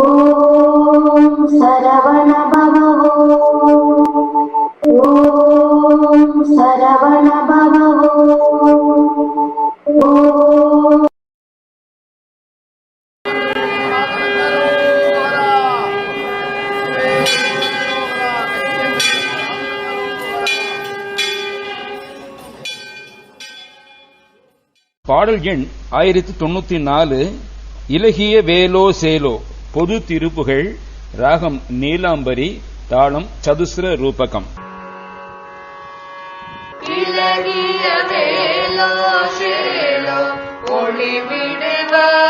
ॐ सरवण பாடல் எண் ஆயிரத்தி தொண்ணூத்தி நாலு இலகிய வேலோ சேலோ பொது திருப்புகள் ராகம் நீலாம்பரி தாளம் சதுஸ்ர ரூபகம். இலகிய வேலோ சேலோ ஒளி விடுவார்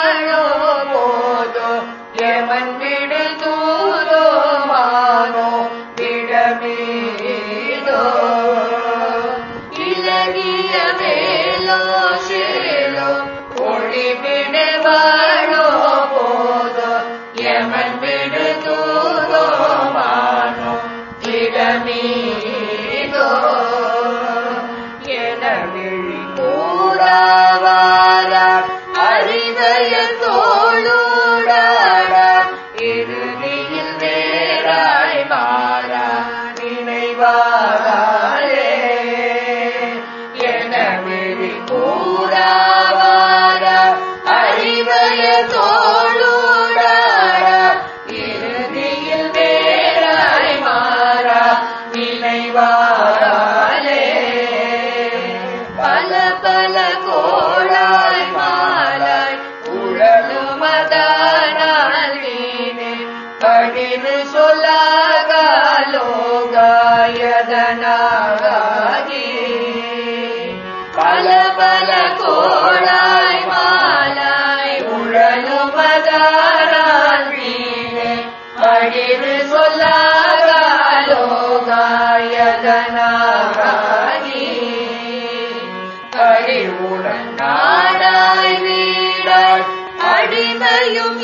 நாளாகி பல பல கோளாய் மாலாய் உழலும் பதாரான்மீனே படிவு சொல்லாலோகாயதனாகி அடிமையும்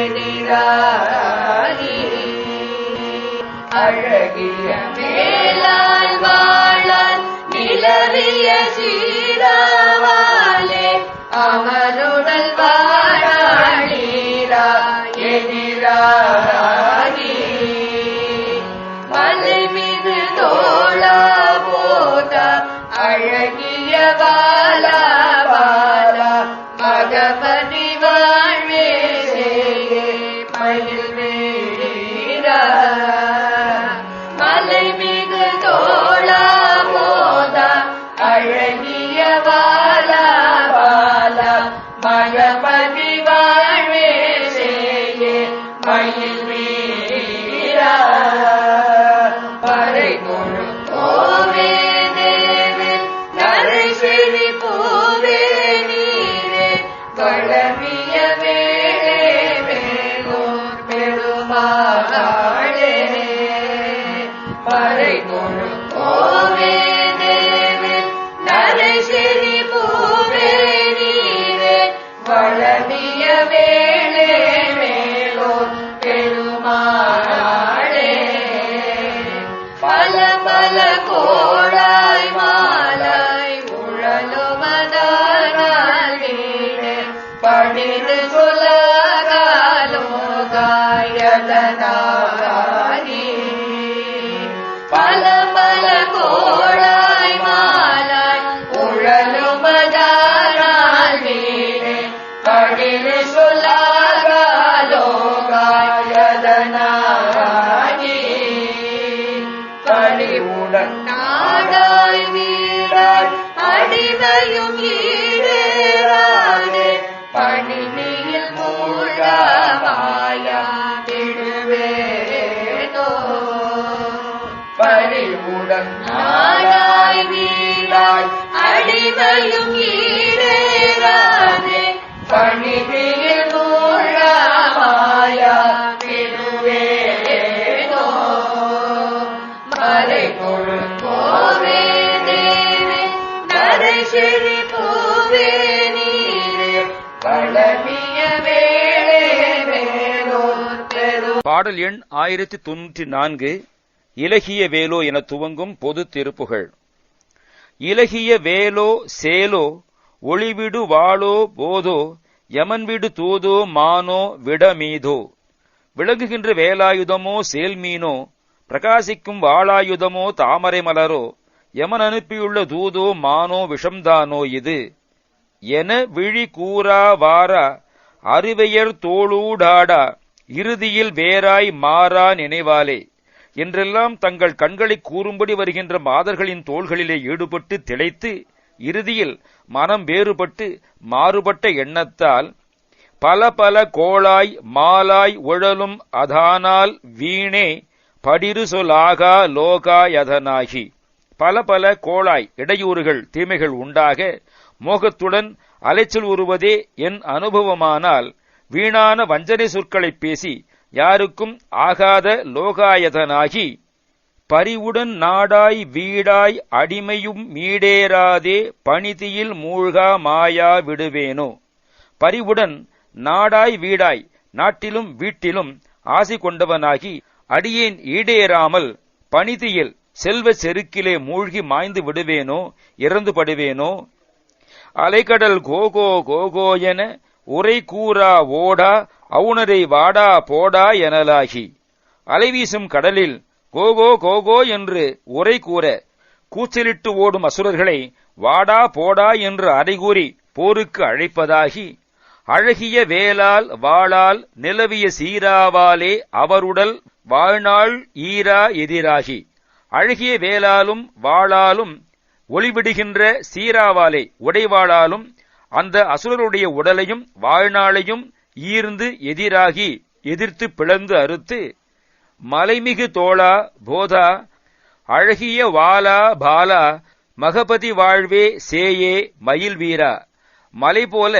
எதிராகி அழகிய மேலால் வாழால் நிலவிய சீராவாலே. அவருடல் வாழாளீரா எதிராகி மலை மீது தோழா போதா அழகிய வாழ Bye. அடிமையும் ஈடேறாதே பணினியில் மூழ்கமாயா விடுவேனோ பறிவுடன் நாடாய் வீடாய் அடிமையும் ஈடேறாதே பணினியில் மூழ்கமாயா செழி பூவே நீரே பழனிய வேளே பாடல் எண் ஆயிரத்தி தொன்னூற்றி நான்கு இலகிய வேலோ என துவங்கும் பொது திருப்புகள். இலகிய வேலோ சேலோ ஒளிவிடு வாளோ போதோ யமன்விடு தூதோ மானோ விடமீதோ. விளங்குகின்ற வேலாயுதமோ சேல்மீனோ பிரகாசிக்கும் வாளாயுதமோ தாமரை மலரோ யமன் அனுப்பியுள்ள தூதோ மானோ விஷம்தானோ இது? என விழி கூறா வாரா அறிவையர் தோளூடாடா இறுதியில் வேறாய் மாறா நினைவாலே என்றெல்லாம் தங்கள் கண்களை கூறும்படி வருகின்ற மாதர்களின் தோள்களிலே ஈடுபட்டு திளைத்து இறுதியில் மனம் வேறுபட்டு மாறுபட்ட எண்ணத்தால் பல பல கோளாய் மாலாய் உழலும் அதானால் வீணே படிரு சொலாகா லோகாயதனாகி. பல பல கோளாய் இடையூறுகள் தீமைகள் உண்டாக மோகத்துடன் அலைச்சல் உருவதே என் அனுபவமானால் வீணான வஞ்சனை சொற்களைப் பேசி யாருக்கும் ஆகாத லோகாயதனாகி பரிவுடன் நாடாய் வீடாய் அடிமையும் மீடேறாதே பணிதியில் மூழ்கா மாயா விடுவேனோ? பரிவுடன் நாடாய் வீடாய் நாட்டிலும் வீட்டிலும் ஆசை கொண்டவனாகி அடியேன் ஈடேறாமல் பணிதியில் செல்வச் செருக்கிலே மூழ்கி மாய்ந்து விடுவேனோ? இறந்து படுவேனோ? அலைக்கடல் கோகோ கோகோ என உரை கூறா ஓடா அவுணரை வாடா போடா எனலாகி. அலைவீசும் கடலில் கோகோ கோகோ என்று உரை கூற கூச்சலிட்டு ஓடும் அசுரர்களை வாடா போடா என்று அறைகூறி போருக்கு அழைப்பதாகி அழகிய வேலால் வாளால் நிலவிய சீராவாலே அவருடல் வாழ்நாள் ஈரா எதிராகி. அழகிய வேலாலும் வாளாலும் ஒளிவிடுகின்ற சீராவாலே உடைவாளாலும் அந்த அசுரருடைய உடலையும் வாழ்நாளையும் ஈர்ந்து எதிராகி எதிர்த்து பிளந்து அறுத்து மலைமிகு தோளா போதா அழகிய வாலா பாலா மகபதி வாழ்வே சேயே மயில் வீரா மலை போல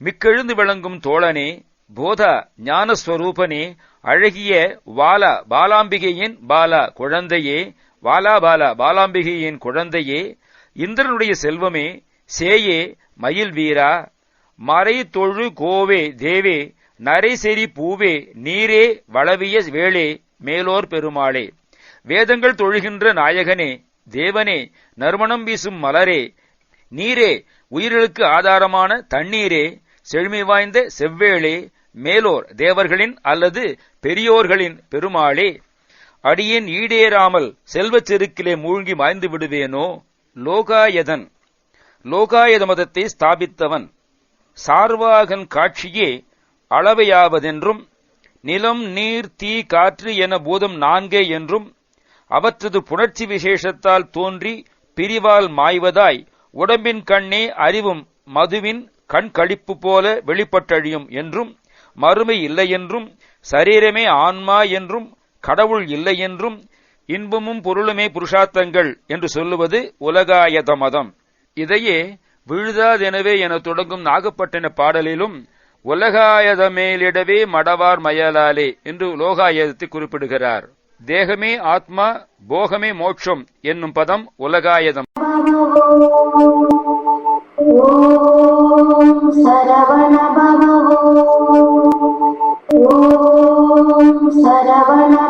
மிக்கெழுந்து விளங்கும் தோழனே போதா ஞானஸ்வரூபனே அழகிய வாலா பாலாம்பிகையின் பாலா குழந்தையே வாலா பாலா பாலாம்பிகையின் குழந்தையே இந்திரனுடைய செல்வமே சேயே மயில் வீரா மறை தொழு கோவே தேவே நரைசெறி பூவே நீரே வளவிய வேளே மேலோர் பெருமாளே. வேதங்கள் தொழுகின்ற நாயகனே தேவனே நறுமணம் வீசும் மலரே நீரே உயிர்களுக்கு ஆதாரமான தண்ணீரே செழுமை வாய்ந்த செவ்வேளே மேலோர் தேவர்களின் அல்லது பெரியோர்களின் பெருமாளே. அடியேன் ஈடேறாமல் செல்வச் செருக்கிலே மூழ்கி மாய்ந்து விடுவேனோ? லோகாயதன். லோகாயத மதத்தை ஸ்தாபித்தவன். சார்வாகன் காட்சியே அளவையாவதென்றும் நிலம் நீர் தீ காற்று என பூதம் நான்கே என்றும் அவற்றது புணர்ச்சி விசேஷத்தால் தோன்றி பிரிவால் மாய்வதாய் உடம்பின் கண்ணே அறிவும் மதுவின் கண் கழிப்பு போல வெளிப்பட்டழியும் என்றும் மறுமை இல்லையென்றும் சரீரமே ஆன்மா என்றும் கடவுள் இல்லையென்றும் இன்பமும் பொருளுமே புருஷார்த்தங்கள் என்று சொல்லுவது உலகாயத மதம். இதையே விழுதாதெனவே என தொடங்கும் நாகப்பட்டின பாடலிலும் உலகாயதமேலிடவே மடவார் மயலாலே என்று லோகாயதத்தை குறிப்பிடுகிறார். தேகமே ஆத்மா போகமே மோட்சம் என்னும் பதம் உலகாயதம். சரவண